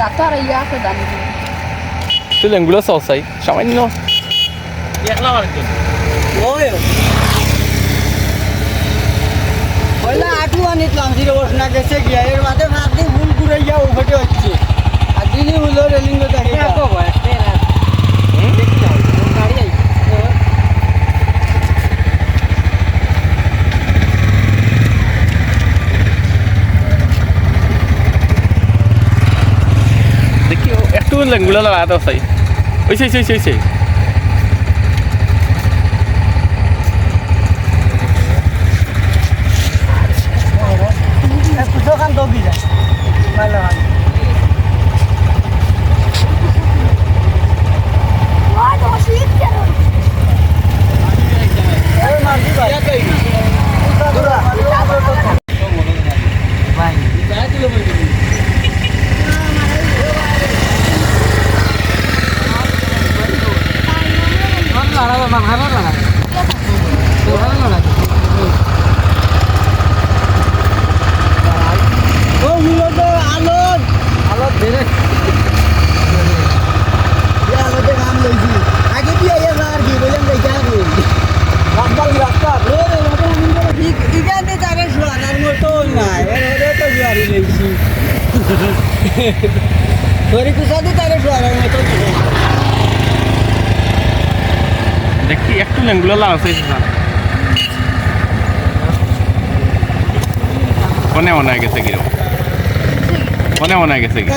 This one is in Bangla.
ডাক্তার ইয়া আছে জানি তুই লেঙ্গুলো সসাই সামান্য পয়লা আটু আনিতলাম জিরো বস না গেছে গিয়া এর মাঝে ভাত দিয়ে ভুল করে গিয়া উঠে হচ্ছে আর দিনই হলো রেলিং তো দেখে দেখি ও একটু লেঙ্গুলো লাগাতে সাই ওইছে ওইছে ওইছে আলোর আলোর ধরে আলোতে কাম লইছি আগে কি আইয়া triangular la lanzadita ಕೊನೆ ಒಣಗೆ ತೆಗಿರು ಕೊನೆ ಒಣಗೆ ತೆಗಿ